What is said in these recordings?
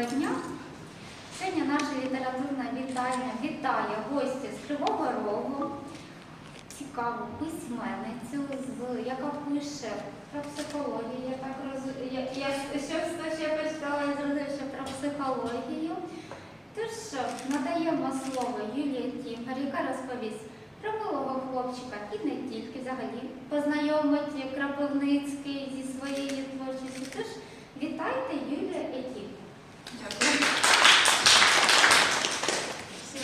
Доброго дня! Сьогодні наша літературна вітальня вітає гостя з Кривого Рогу, цікаву письменницю, з, яка пише про психологію. Я так розумію, я, почитала і зрозуміла, що про психологію. Тож надаємо слово Юлії Тімгар, яка розповість про милого хлопчика і не тільки взагалі познайомить Крапивницький зі своєю творчістю. Тож вітайте Юлія Етім. Всім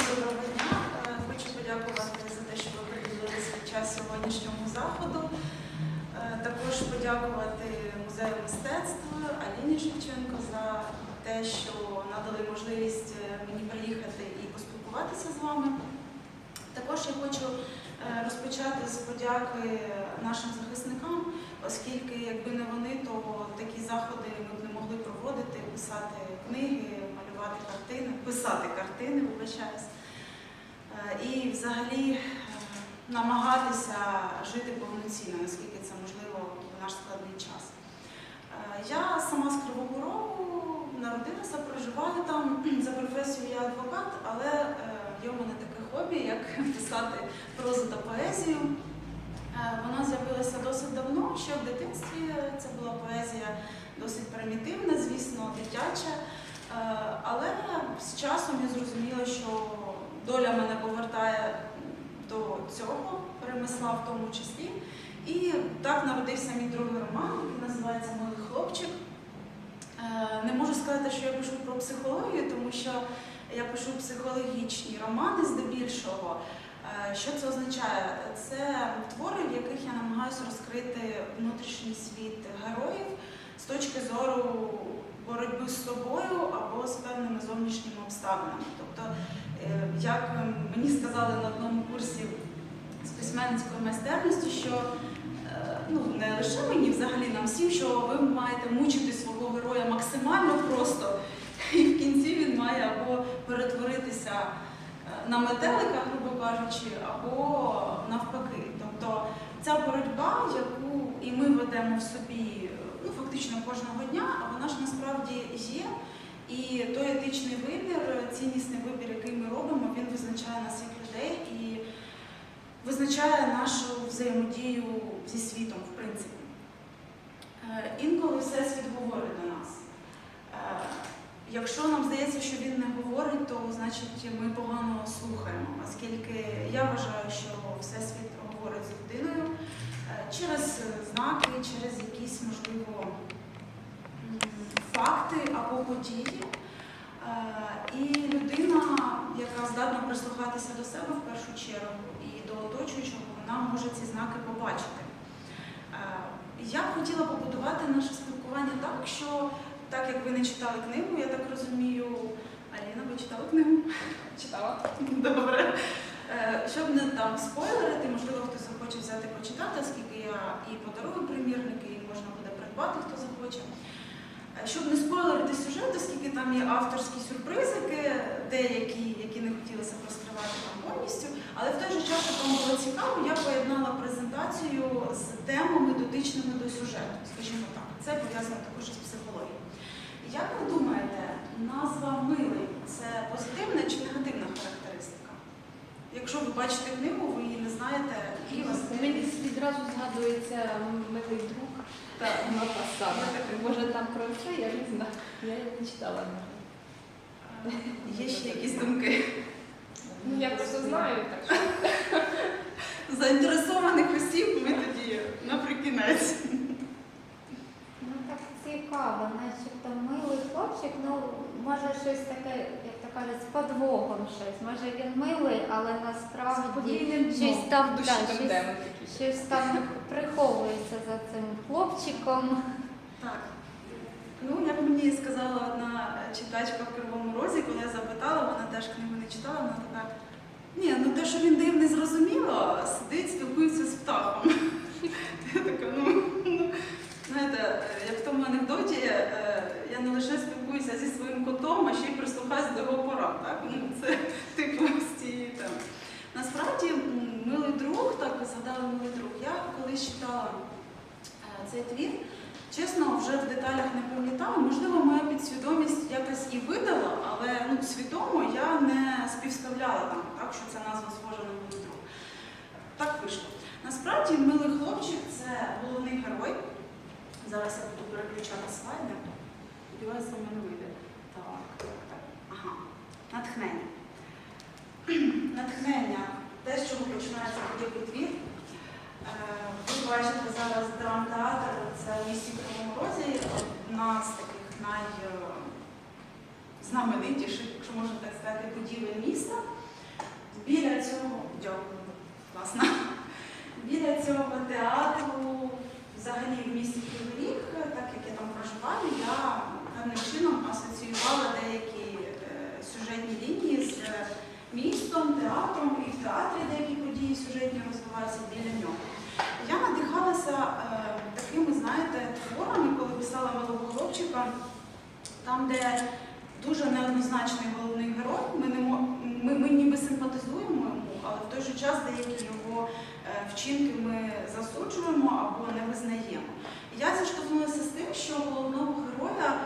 доброго дня. Е, Хочу подякувати за те, що ви приділили час сьогоднішньому заходу. Е, Також подякувати музею мистецтва Аліні Шевченко за те, що надали можливість е, мені приїхати і поспілкуватися з вами. Також я хочу розпочати з подяки нашим захисникам, оскільки якби не вони, то такі заходи ми б не могли проводити, писати книги, малювати картини, писати картини, вибачаюсь. Е, І взагалі е, намагатися жити повноцінно, наскільки це можливо в наш складний час. Е, Я сама з Кривого Рогу народилася, проживаю там. За професією я адвокат, але є у мене таке хобі, як писати прозу та поезію. Е, Вона з'явилася досить давно, ще в дитинстві. Це була поезія досить примітивна, звісно, дитяча. Е, Але з часом я зрозуміла, що доля мене повертає до цього ремесла в тому числі. І так народився мій другий роман, який називається Милий хлопчик. Е, Не можу сказати, що я пишу про психологію, тому що я пишу психологічні романи здебільшого. Е, Що це означає? Це твори, в яких я намагаюся розкрити внутрішній світ героїв з точки зору боротьби з собою або з певними зовнішніми обставинами. Тобто, е, як мені сказали на одному курсі з письменницької майстерності, що е, ну, не лише мені, взагалі нам всім, що ви маєте мучити свого героя максимально просто, і в кінці він має або перетворитися на метелика, грубо кажучи, або навпаки. Тобто ця боротьба, яку і ми ведемо в собі ну, фактично кожного дня, вона ж насправді є. І той етичний вибір, ціннісний вибір, який ми робимо, він визначає нас як людей і визначає нашу взаємодію зі світом, в принципі. Е, Інколи Всесвіт говорить до нас. Якщо нам здається, що він не говорить, то значить ми погано слухаємо, оскільки я вважаю, що Всесвіт говорить з людиною е, через знаки, через якісь, можливо, факти або події. Е, І людина, яка здатна прислухатися до себе в першу чергу і до оточуючого, вона може ці знаки побачити. Е, Я б хотіла побудувати наше спілкування так, що так як ви не читали книгу, я так розумію, Аліна, ви читали книгу? Читала. Добре. Е, Щоб не там спойлерити, можливо, хтось захоче взяти почитати, оскільки я і подарую примірники, і можна буде придбати, хто захоче. Е, Щоб не спойлерити сюжет, оскільки там є авторські сюрпризики, деякі, які не хотілося розкривати там повністю. Але в той же час, вам було цікаво, я поєднала презентацію з темами дотичними до сюжету, скажімо так. Це пов'язано також із психологією. Як ви думаєте, назва милий це позитивна чи негативна характеристика? Якщо ви бачите книгу, ви її не знаєте, і вас Мені відразу згадується милий друг та Напасана. Може там про це, я не знаю. Я її не читала. Є ще якісь думки. Ну я просто знаю, так що Заінтересованих осіб ми тоді наприкінець. Цікаво, начебто милий хлопчик, ну може щось таке, як то кажуть, з подвохом щось. Може він милий, але насправді щось там, душі да, щось, щось там приховується за цим хлопчиком. Так. Ну, як мені сказала одна читачка в Кривому Розі, коли я запитала, вона теж книгу не читала, вона така. Ні, ну те, що він дивний, зрозуміло, сидить, спілкується з птахом. Е, я не лише спілкуюся зі своїм котом, а ще й прислухаюся до його пора. Так? Ну, це типу з цієї. Насправді, милий друг, так згадали милий друг, я колись читала е, цей твір. Чесно, вже в деталях не пам'ятала. Можливо, моя підсвідомість якось і видала, але ну, свідомо я не співставляла там, так, що ця назва схожа на мою друг. Так вийшло. Насправді, милий хлопчик це головний герой. Зараз я буду переключати слайди. Сподіваюся, в мене вийде. Так, так, так. Ага. Натхнення. Натхнення. Те, з чого починається будь-який твір. Е, Ви бачите зараз драмтеатр, це місті Кривому Розі, одна з таких найзнаменитіших, якщо можна так сказати, будівель міста. Біля цього, дякую, власне, біля цього театру, взагалі в місті Кривий так як я там проживаю, я певним чином асоціювала деякі е, сюжетні лінії з містом, театром, і в театрі деякі події сюжетні розвиваються біля нього. Я надихалася е, такими, знаєте, творами, коли писала малого хлопчика, там, де дуже неоднозначний головний герой, ми, не ми, ми ніби симпатизуємо йому, але в той же час деякі його е, вчинки ми засуджуємо або не визнаємо. Я зіштовхнулася з тим, що головного героя,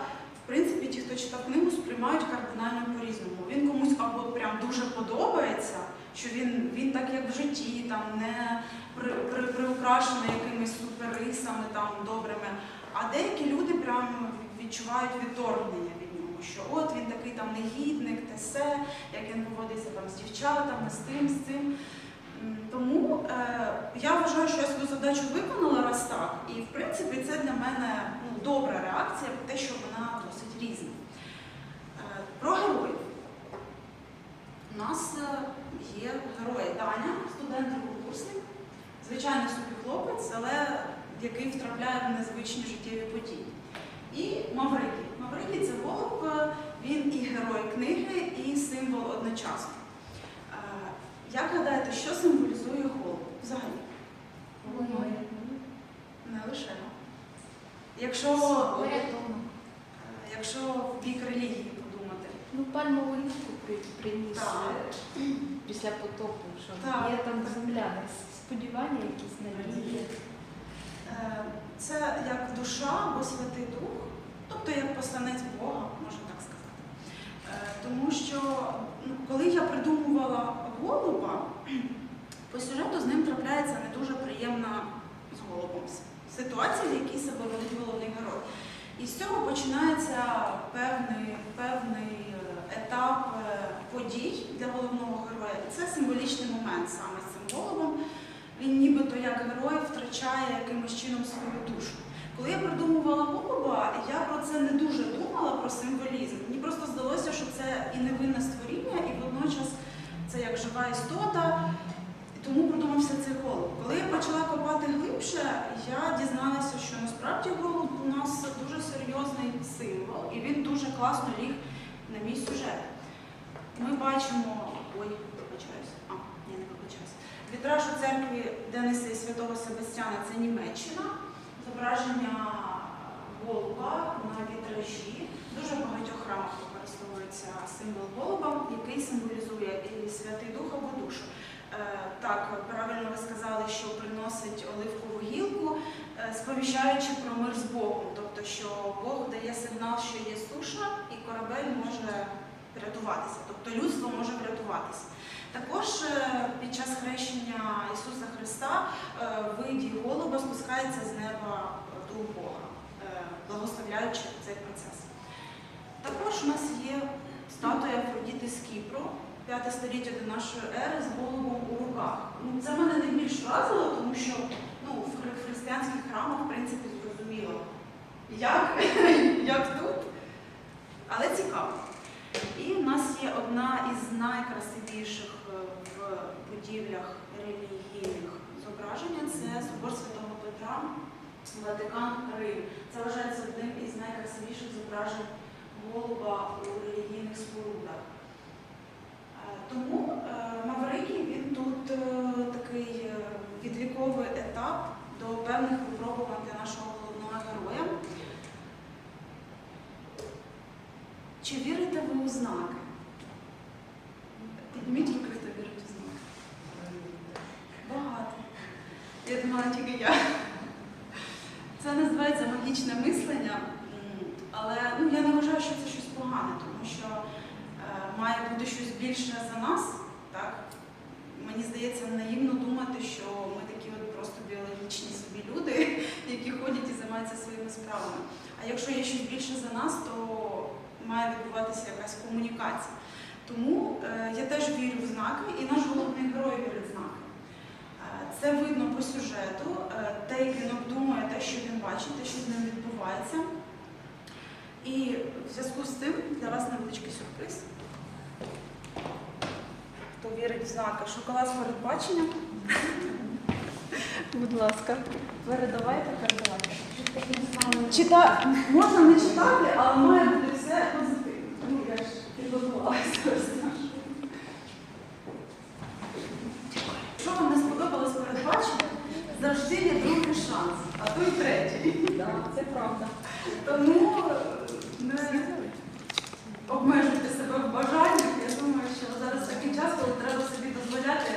в принципі, ті, хто читав книгу, сприймають кардинально по-різному. Він комусь або прям дуже подобається, що він, він так як в житті, там не при, при, приукрашений якимись суперрисами там добрими. А деякі люди прям відчувають відторгнення від нього, що от він такий там негідник, те все, як він поводиться там з дівчатами, з тим, з цим. Тому е, я вважаю, що я свою задачу виконала раз так, і в принципі це для мене ну, добра реакція, те, що вона досить різна. Е, про героїв. У нас е, є герої Таня, студент другокурсник, звичайний собі хлопець, але який втрапляє в незвичні життєві події. І Маврикій. Маврикій це голуб, е, він і герой книги, і символ одночасно. Як гадаєте, що символізує голуб взагалі? Не лише. Якщо, е, якщо в бік релігії подумати. Ну, пальмову ліску приніс е, після потопу, що Так. є там земля, сподівання якісь надії. Е, Це як душа або Святий Дух, тобто як посланець Бога, можна так сказати. Тому що ну, коли я придумувала голуба, по сюжету з ним трапляється не дуже приємна з голубом ситуація, в якій себе родить головний герой. І з цього починається певний, певний е, етап е, подій для головного героя. Це символічний момент саме з цим голубом він нібито як герой втрачає якимось чином свою душу. Коли я придумувала голуба, я про це не дуже думала, про символізм. Мені просто здалося, що це і невинне створіння, і водночас це як жива істота, тому придумався цей голуб. Коли я почала копати глибше, я дізналася, що насправді голуб у нас дуже серйозний символ, і він дуже класно ліг на мій сюжет. Ми бачимо. Ой, вибачаюсь. А, ні, не вибачаюсь. Вітраж у церкві Дениса і Святого Себастьяна це Німеччина, зображення голуба на вітражі. Дуже багатьох храмах використовується символ голуба, який символізує і Святий Дух або душу. Е, Так, правильно ви сказали, що приносить оливкову гілку, е, сповіщаючи про мир з Богом, тобто, що Бог дає сигнал, що є суша, і корабель може врятуватися, тобто людство може врятуватися. Також е, під час хрещення Ісуса Христа в голуба спускається з неба дух Бога, благословляючи цей процес. Також у нас є статуя Афродіти з Кіпру, 5 століття до нашої ери з голубом у руках. Ну, це мене найбільш вразило, тому що ну, в християнських храмах, в принципі, зрозуміло, як, як тут, але цікаво. І в нас є одна із найкрасивіших е, в будівлях релігійних зображень це собор Святого Петра, Ватикан, Рим. Це вважається одним із найкрасивіших зображень голуба у релігійних спорудах. Е, Тому е, Маврикій він тут е, такий відвіковий етап до певних випробувань для нашого головного героя. Чи вірите ви у знаки? Підніміть руки, хто вірить у знаки. Багато. Я думала, тільки я. Це називається магічне мислення, але ну, я не вважаю, що це щось погане, тому що е, має бути щось більше за нас, Так? Мені здається, наївно думати, що ми такі от просто біологічні собі люди, які ходять і займаються своїми справами. А якщо є щось більше за нас, то має відбуватися якась комунікація. Тому е, я теж вірю в знаки, і наш головний герой вірить в знаки. Е, Це видно по сюжету, е, те, як він обдумує, те, що він бачить, те, що з ним відбувається. І в зв'язку з цим для вас невеличкий сюрприз. Хто вірить в знаки? Шоколад з передбаченням. Будь ласка, передавайте, передавайте. Чита... Можна не читати, але має бути все позитивно. Ну, я ж підготувалася. Що вам не сподобалось передбачення, завжди є другий шанс, а то й третій. Так, це правда. Тому е, не обмежуйте себе в бажаннях. Я думаю, що зараз такий час, коли треба собі дозволяти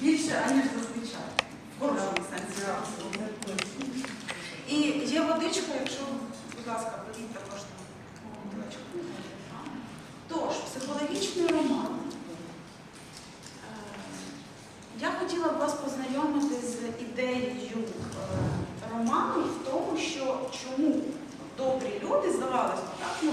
більше, аніж зазвичай. В хорошому сенсі. І є водичка, якщо, будь ласка, беріть також там водичку. Тож, психологічний роман. Е, Я хотіла б вас познайомити з ідеєю е, роману в тому, що чому добрі люди, здавалося б, так? Ну,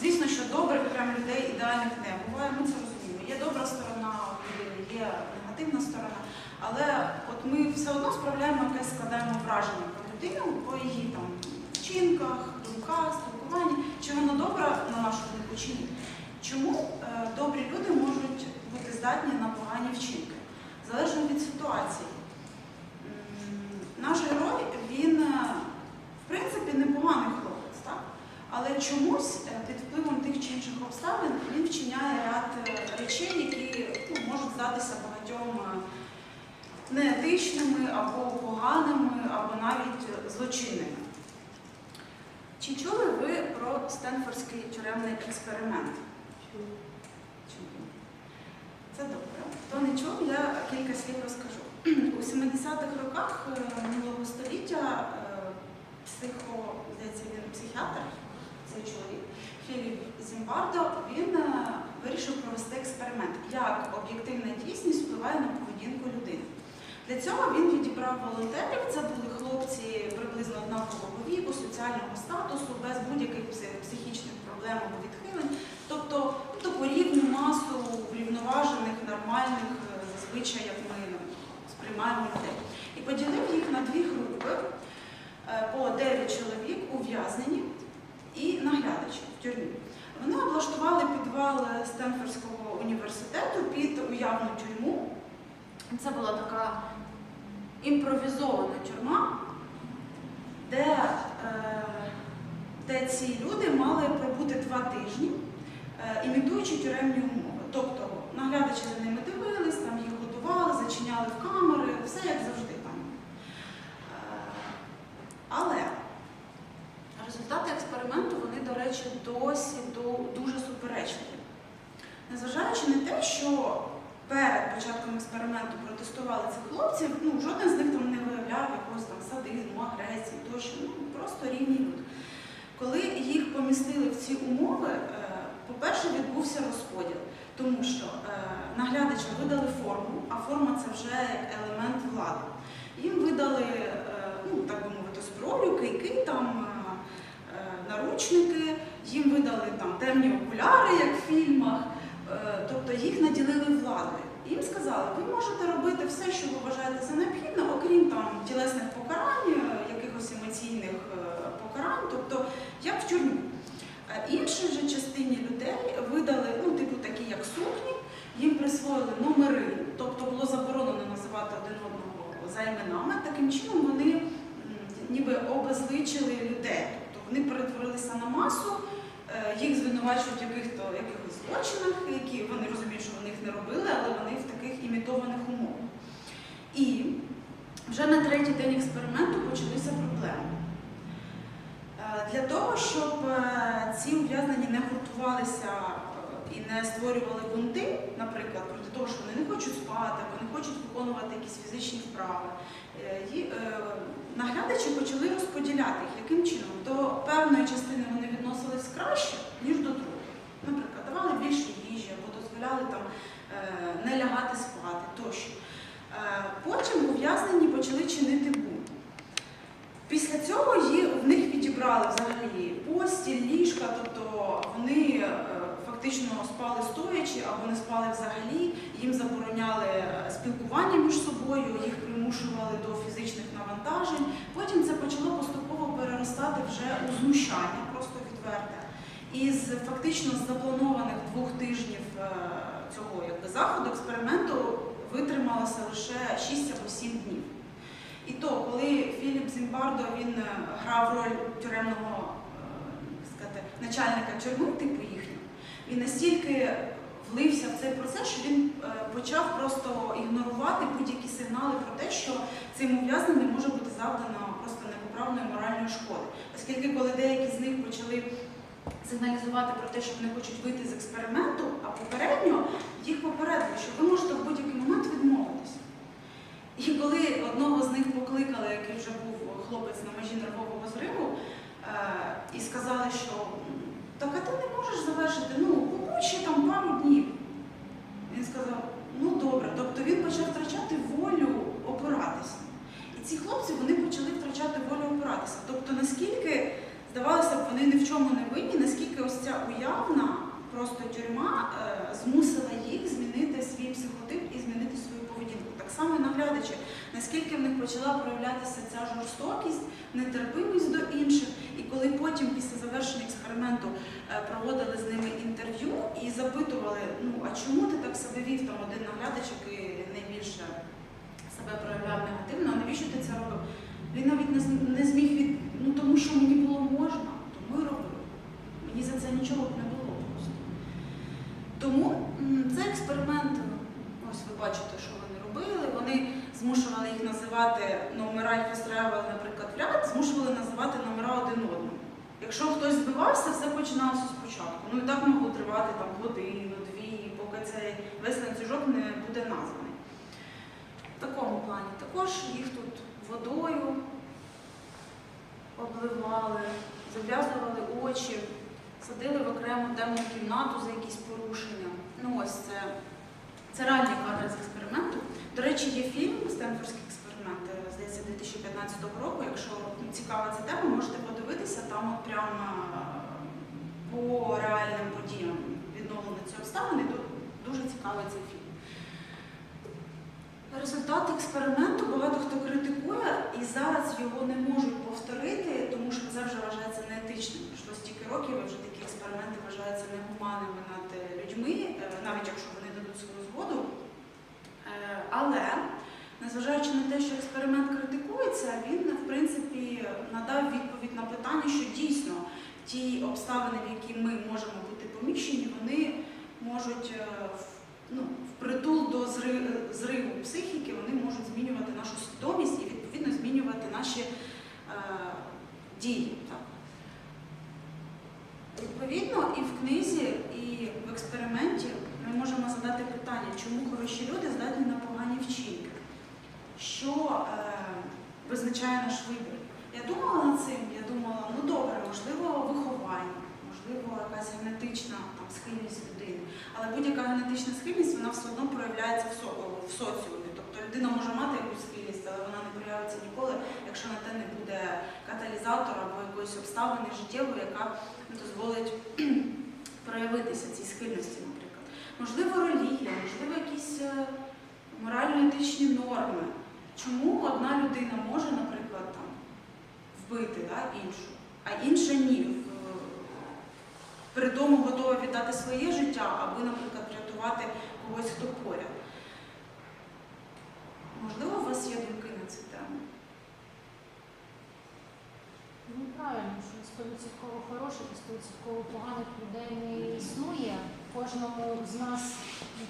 звісно, що добрих прям людей ідеальних не буває, ми це розуміємо. Є добра сторона людини, є негативна сторона. Але от ми все одно справляємо якесь складаємо враження про людину по її там вчинках, думках, спілкуванні, чи вона добра на нашу думку чи ні. Чому е, добрі люди можуть бути здатні на погані вчинки? Залежно від ситуації. М, Наш герой, він, е, в принципі, непоганий хлопець, так? але чомусь е, під впливом тих чи інших обставин він вчиняє ряд е, речей, які ну, можуть здатися багатьом е, неетичними або поганими, або навіть злочинними. Чи чули ви про Стенфордський тюремний експеримент? Чули. Це добре. Хто не чув, я кілька слів розкажу. У 70-х роках минулого століття психо, здається, він психіатр, цей чоловік, Філіп Зімбардо, він е, вирішив провести експеримент, як об'єктивна дійсність впливає на поведінку людини. Для цього він відібрав волонтерів. Це були хлопці приблизно однакового віку, соціального статусу, без будь-яких психічних проблем або відхилень. Тобто ну, рівну масу врівноважених, нормальних, е, зазвичай, як ми ну, сприймаємо людей. І поділив їх на дві групи е, по 9 чоловік ув'язнені і наглядачі в тюрмі. Вони облаштували підвал Стенфордського університету під уявну тюрму. Це була така імпровізована тюрма, де, е, де ці люди мали пробути два тижні, е, імітуючи тюремні умови. Тобто наглядачі за ними дивились, там їх готували, зачиняли в камери, все як завжди там. Е, Але результати експерименту, вони, до речі, досі дуже суперечливі. Незважаючи на те, що перед початком експерименту протестували цих хлопців, ну, жоден з них там не виявляв якогось там садизму, агресії, тощо, ну, просто рівні люди. Коли їх помістили в ці умови, е, по-перше, відбувся розподіл, тому що е, наглядачам видали форму, а форма це вже елемент влади. Їм видали, е, ну, так би мовити, зброю, кийки, там, наручники, їм видали там темні окуляри, як в фільмах. Е, Тобто їх наділили владою. Їм сказали, ви можете робити все, що ви вважаєте за необхідне, окрім там тілесних покарань, е, якихось емоційних е, покарань, тобто як в тюрмі. Іншій же частині людей видали, ну, типу такі, як сукні, їм присвоїли номери, тобто було заборонено називати один одного за іменами. Таким чином вони ніби обезличили людей. Вони перетворилися на масу, е, їх звинувачують в яких-то якихось злочинах, які вони розуміють, що вони їх не робили, але вони в таких імітованих умовах. І вже на третій день експерименту почалися проблеми. Е, Для того, щоб е, ці ув'язнені не гуртувалися і не створювали бунти, наприклад, проти того, що вони не хочуть спати, або не хочуть виконувати якісь фізичні вправи, наглядачі почали розподіляти їх, яким чином до певної частини вони відносились краще, ніж до другої. Наприклад, давали більше їжі або дозволяли там е, не лягати спати тощо. Е, потім ув'язнені почали чинити бунт. Після цього в них відібрали взагалі постіль, ліжка, тобто вони. Е, фактично спали стоячи або не спали взагалі, їм забороняли е, спілкування між собою, їх примушували до фізичних навантажень. Потім це почало поступово переростати вже у знущання, просто відверте. І з фактично запланованих двох тижнів е, цього якби, заходу, експерименту витрималося лише 6 або 7 днів. І то, коли Філіп Зімбардо він е, грав роль тюремного сказати, начальника тюрми, типу їхнього, він настільки влився в цей процес, що він е, почав просто ігнорувати будь-які сигнали про те, що цим ув'язненим може бути завдано просто непоправної моральної шкоди. Оскільки коли деякі з них почали сигналізувати про те, що вони хочуть вийти з експерименту, а попередньо їх попередили, що ви можете в будь-який момент відмовитися. І коли одного з них покликали, який вже був хлопець на межі нервового зриву, е, і сказали, що «М, так а ти не можеш завершити, ну, побудь ще там пару днів. Він сказав, ну добре, тобто він почав втрачати волю опиратися. І ці хлопці вони почали втрачати волю опиратися. Тобто, наскільки, здавалося б, вони ні в чому не винні, наскільки ось ця уявна просто тюрма е, змусила їх змінити свій психотип і змінити свою поведінку. Так само і наглядачі, наскільки в них почала проявлятися ця жорстокість, нетерпимість до інших. І коли потім, після завершення експерименту, е, проводили з ними інтерв'ю і запитували, ну а чому ти так себе вів? Там один наглядач, який найбільше себе проявляв негативно, а навіщо ти це робив? Він навіть не, зміг від, ну тому що мені було можна, тому і робив. Мені за це нічого б не було просто. Тому цей експеримент, ось ви бачите, що вони робили. Вони змушували їх називати номера і фестревали, наприклад, в ряд, змушували називати номера один одному. Якщо хтось збивався, все починалося спочатку. Ну і так могло тривати там годину, дві, поки цей весь ланцюжок не буде названий. В такому плані також їх тут водою обливали, зав'язували очі, садили в окрему темну кімнату за якісь порушення. Ну ось це, це ранні кадри. До речі, є фільм Стенфордський експеримент, е, здається, 2015 року. Якщо цікава ця тема, можете подивитися, там от прямо е, по реальним подіям відновлені ці обставини. Дуже цікавий цей фільм. Результати експерименту багато хто критикує, і зараз його не можуть повторити, тому що це вже вважається неетичним. Пройшло стільки років, вже такі експерименти вважаються негуманними над е, людьми, навіть якщо вони дадуть свою згоду. Е, Але, незважаючи на те, що експеримент критикується, він, в принципі, надав відповідь на питання, що дійсно ті обставини, в які ми можемо бути поміщені, вони можуть е, ну, впритул до зриву психіки, вони можуть змінювати нашу свідомість і відповідно змінювати наші е, дії. Так. Відповідно, і в книзі, і в експерименті задати питання, чому хороші люди здатні на погані вчинки. Що е, визначає наш вибір? Я думала над цим, я думала, ну добре, можливо, виховання, можливо, якась генетична там, схильність людини. Але будь-яка генетична схильність вона все одно проявляється в, со- в соціумі. Тобто людина може мати якусь схильність, але вона не проявиться ніколи, якщо на те не буде каталізатора або якоїсь обставини життєвої, яка дозволить проявитися цій схильності. Можливо, релігія, можливо, якісь е, морально-етичні норми. Чому одна людина може, наприклад, там, вбити да, іншу, а інша ні. При тому готова віддати своє життя, аби, наприклад, врятувати когось, хто поряд. Можливо, у вас є думки на цю тему? Ну правильно, стовідсотково хороших і стовідсотково поганих людей не існує. Кожному з нас,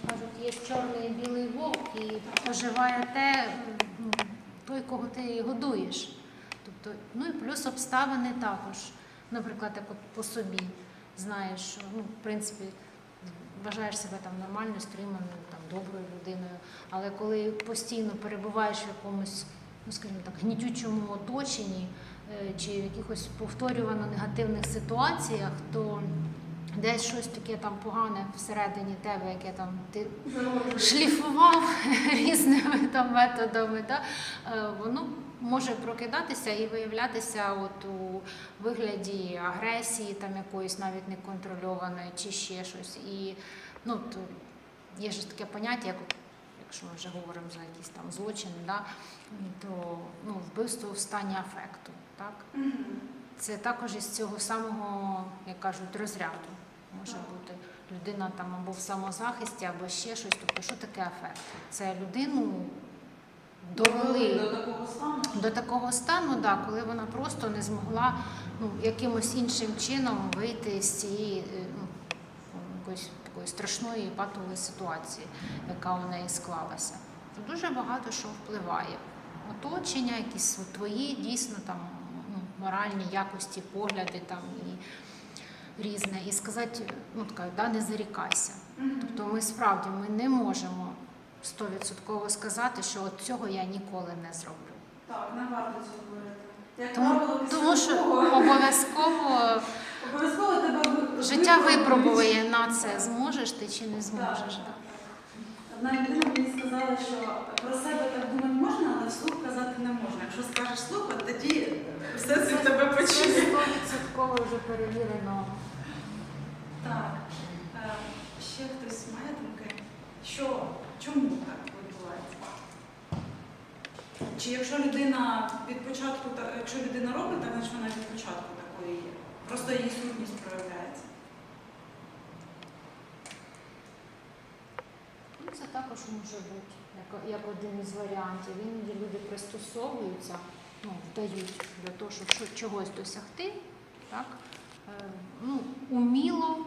кажуть, є чорний і білий вовк, і оживає те, ну, той, кого ти годуєш. Тобто, ну і плюс обставини також. Наприклад, як от по собі знаєш, що ну, в принципі вважаєш себе там нормально, стриманою, там доброю людиною. Але коли постійно перебуваєш в якомусь, ну скажімо так, гнітючому оточенні, чи в якихось повторювано негативних ситуаціях, то десь щось таке там погане всередині тебе, яке там ти шліфував різними там методами, да? е, воно може прокидатися і виявлятися от у вигляді агресії, там якоїсь навіть неконтрольованої чи ще щось. І ну, то є ж таке поняття, як якщо ми вже говоримо за якісь там злочини, да, то ну, вбивство в стані афекту. Так? Мгм. Це також із цього самого, як кажуть, розряду. Може бути людина там або в самозахисті, або ще щось. Тобто, що таке афект? Це людину довели До такого стану. до такого стану, да, коли вона просто не змогла ну, якимось іншим чином вийти з цієї е, ну, якоїсь такої страшної патової ситуації, яка у неї склалася. То дуже багато що впливає. Оточення, якісь твої дійсно там моральні якості, погляди там і різне. І сказати, ну така, да, не зарікайся. Тобто ми справді ми не можемо стовідсотково сказати, що от цього я ніколи не зроблю. Так, не варто цього говорити. Як Тому, правило, тому що обов'язково обов'язково тебе життя випробує на це, зможеш ти чи не зможеш. Так. да. Одна людина мені сказала, що про себе так думати можна, але вслух казати не можна. Якщо скажеш вслух, от тоді все це тебе почує. Стовідсотково вже перевірено. Так. Е, Ще хтось має думки? Що? Чому так відбувається? Чи якщо людина від початку, якщо людина робить, так значить вона від початку такою є. Просто її сутність проявляється. Ну, Це також може бути як, як один із варіантів. Іноді люди пристосовуються, ну, вдають для того, щоб чогось досягти, так? Е, ну, уміло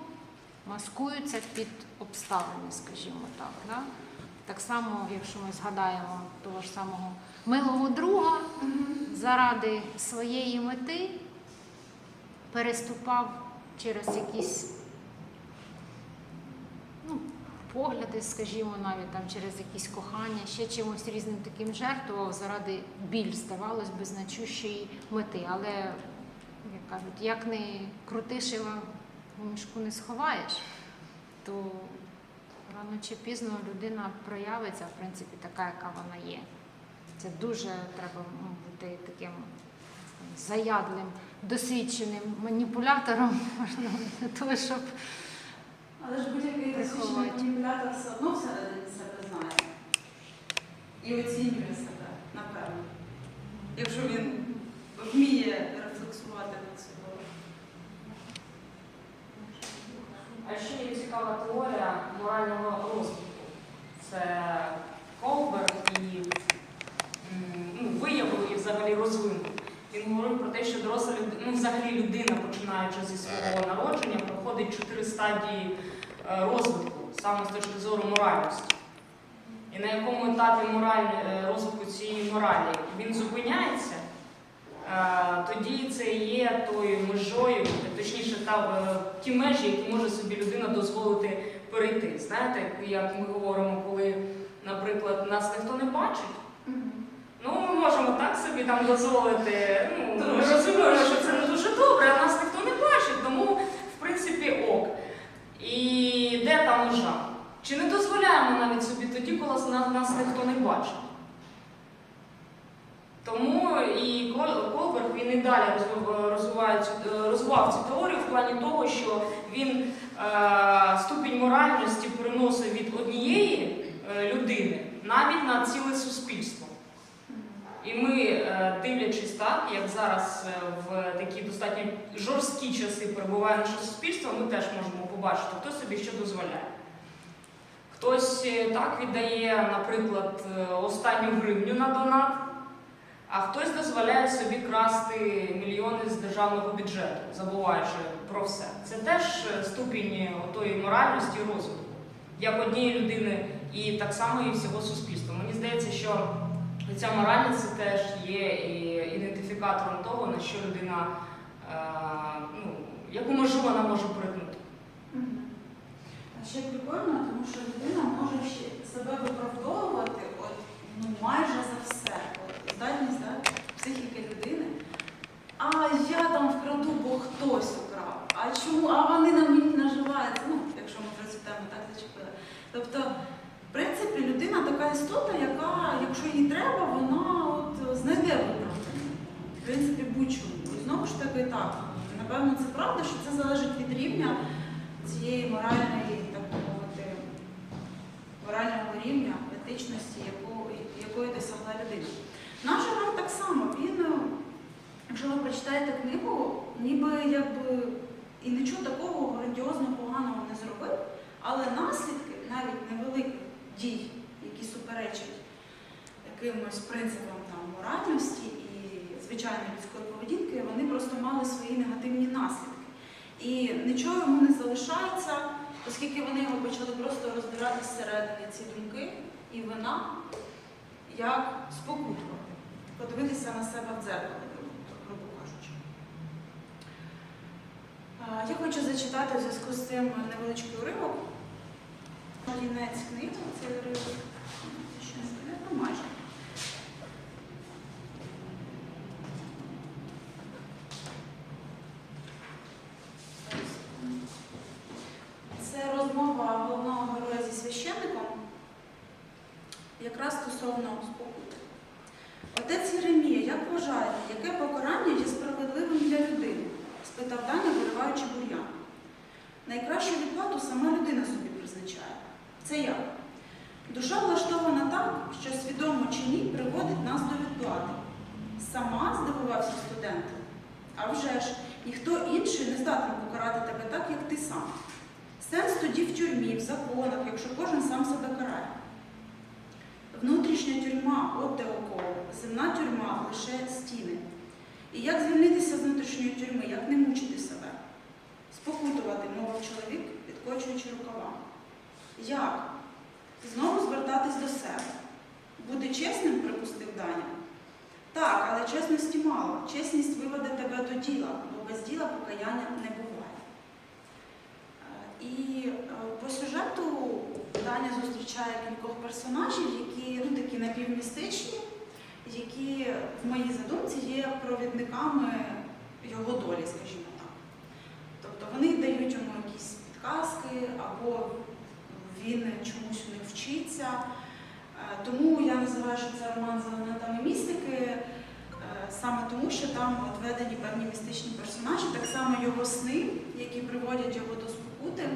маскуються під обставини, скажімо так. Да? Так само, якщо ми згадаємо того ж самого милого друга, заради своєї мети переступав через якісь ну, погляди, скажімо, навіть там через якісь кохання, ще чимось різним таким жертвував заради біль, здавалось би, значущої мети. Але, як кажуть, як не крути шила в мішку не сховаєш, то рано чи пізно людина проявиться, в принципі, така, яка вона є. Це дуже треба бути таким заядлим, досвідченим маніпулятором, можливо, для того, щоб Але ж будь-який досвідчений маніпулятор все одно всередині себе знає. І оцінює себе, напевно. Якщо він вміє рефлексувати над собою. А ще є цікава теорія морального розвитку. Це Колберг і ну, виявив і взагалі розвинув. Він говорив про те, що доросла людина, ну взагалі людина, починаючи зі свого народження, проходить чотири стадії е, розвитку, саме з точки зору моральності. І на якому етапі мораль, е, розвитку цієї моралі він зупиняється, Е, тоді це є тою межою, точніше, та, е, ті межі, які може собі людина дозволити перейти. Знаєте, як ми говоримо, коли, наприклад, нас ніхто не бачить, ну ми можемо так собі там дозволити. Ну, ми розуміємо, що це не дуже добре, а нас ніхто не бачить, тому в принципі ок. І де та межа? Чи не дозволяємо навіть собі тоді, коли нас, ніхто не бачить? Тому і Колберг він і далі е, розвивав цю теорію в плані того, що він е, ступінь моральності переносив від однієї е, людини навіть на ціле суспільство. І ми, е, дивлячись так, як зараз е, в такі достатньо жорсткі часи перебуває наше суспільство, ми теж можемо побачити, хто собі що дозволяє. Хтось е, так віддає, наприклад, останню гривню на донат, а хтось дозволяє собі красти мільйони з державного бюджету, забуваючи про все. Це теж ступінь отої моральності і розвитку, як однієї людини, і так само і всього суспільства. Мені здається, що ця моральність це теж є і ідентифікатором того, на що людина, е, ну, яку межу вона може притнути. Мгм. А ще прикольно, тому що людина може ще себе виправдовувати от, ну, майже за все. От, здатність да, психіки людини. А я там вкраду, бо хтось украв. А чому? А вони на мені наживаються. Ну, якщо ми про цю тему так зачепили. Тобто, в принципі, людина така істота, яка, якщо їй треба, вона от знайде виправдання. би так. Напевно, це правда, що це залежить від рівня цієї моральної, так мовити, морального рівня, етичності, яку, якої досягла людина. Наш Роман так само, він, якщо ви прочитаєте книгу, ніби якби і нічого такого грандіозно поганого не зробив, але наслідки навіть невеликих дій, які суперечать якимось принципам там, моральності і звичайної людської поведінки, вони просто мали свої негативні наслідки. І нічого йому не залишається, оскільки вони його почали просто розбирати зсередини ці думки і вина, як спокутувати, подивитися на себе в дзеркало, грубо кажучи. Я хочу зачитати в зв'язку з цим невеличкий уривок. Лінець книги, цей уривок. Ну майже. Це розмова головного героя зі священником, якраз стосовно спокути. Отець Єремія, як вважаєте, яке покарання є справедливим для людини? спитав Даня, вириваючи бур'ян. Найкращу відплату сама людина собі призначає. Це як? Душа влаштована так, що свідомо чи ні приводить нас до відплати. Сама здивувався студент. А вже ж, ніхто інший не здатен покарати тебе так, як ти сам. Сенс тоді в тюрмі, в законах, якщо кожен сам себе карає. Внутрішня тюрма, от де около, земна тюрма лише стіни. І як звільнитися з внутрішньої тюрми, як не мучити себе? Спокутувати, мовив чоловік, підкочуючи рукава. Як? Знову звертатись до себе. Бути чесним, припустив Даня. Так, але чесності мало. Чесність виведе тебе до діла, бо без діла покаяння не буває. Е, І е, по сюжету Даня зустрічає кількох персонажів, які ну, такі напівмістичні, які в моїй задумці є провідниками його долі, скажімо так. Тобто вони дають йому якісь підказки, або він чомусь у них вчиться. Е, Тому я називаю, що це роман з містики, е, саме тому, що там от введені певні містичні персонажі, так само його сни, які приводять його до спокути,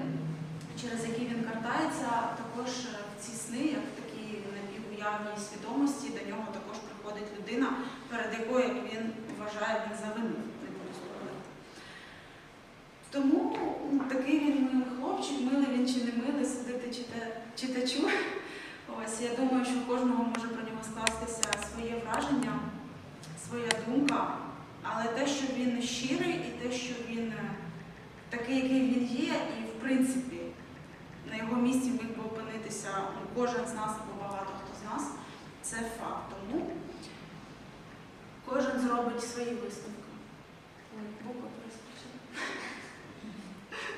через які він картається, також е, в ці сни, як в такій напівуявній свідомості, до нього також приходить людина, перед якою він вважає, він буду спорити. Тому такий він милий хлопчик, милий він чи не милий, судити чита- читачу. Ось я думаю, що кожного може про нього скластися своє враження, своя думка, але те, що він щирий, і те, що він е, такий, який він є, і в принципі на його місці міг би опинитися ну, кожен з нас або багато хто з нас, це факт. Тому кожен зробить свої висновки.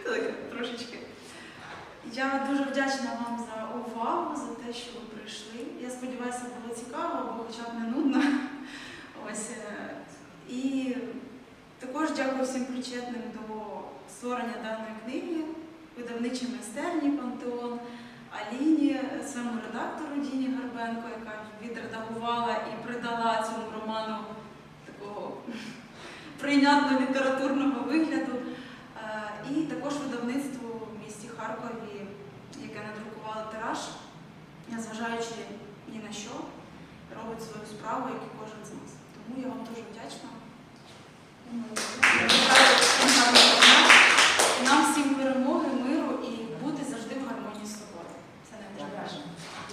Трошечки. Я дуже вдячна вам за увагу, за те, що ви прийшли. Я сподіваюся, було цікаво, або хоча б не нудно. Ось. е, І також дякую всім причетним до створення даної книги, видавничій майстерні Пантеон, Аліні, своєму редактору Діні Гарбенко, яка відредагувала і придала цьому роману такого прийнятного літературного вигляду. Е, І також видавництву в місті Харкові, яке надрукувало тираж, незважаючи ні на що, робить свою справу, як і кожен з нас. Тому я вам дуже вдячна. Нам всім перемоги. Ми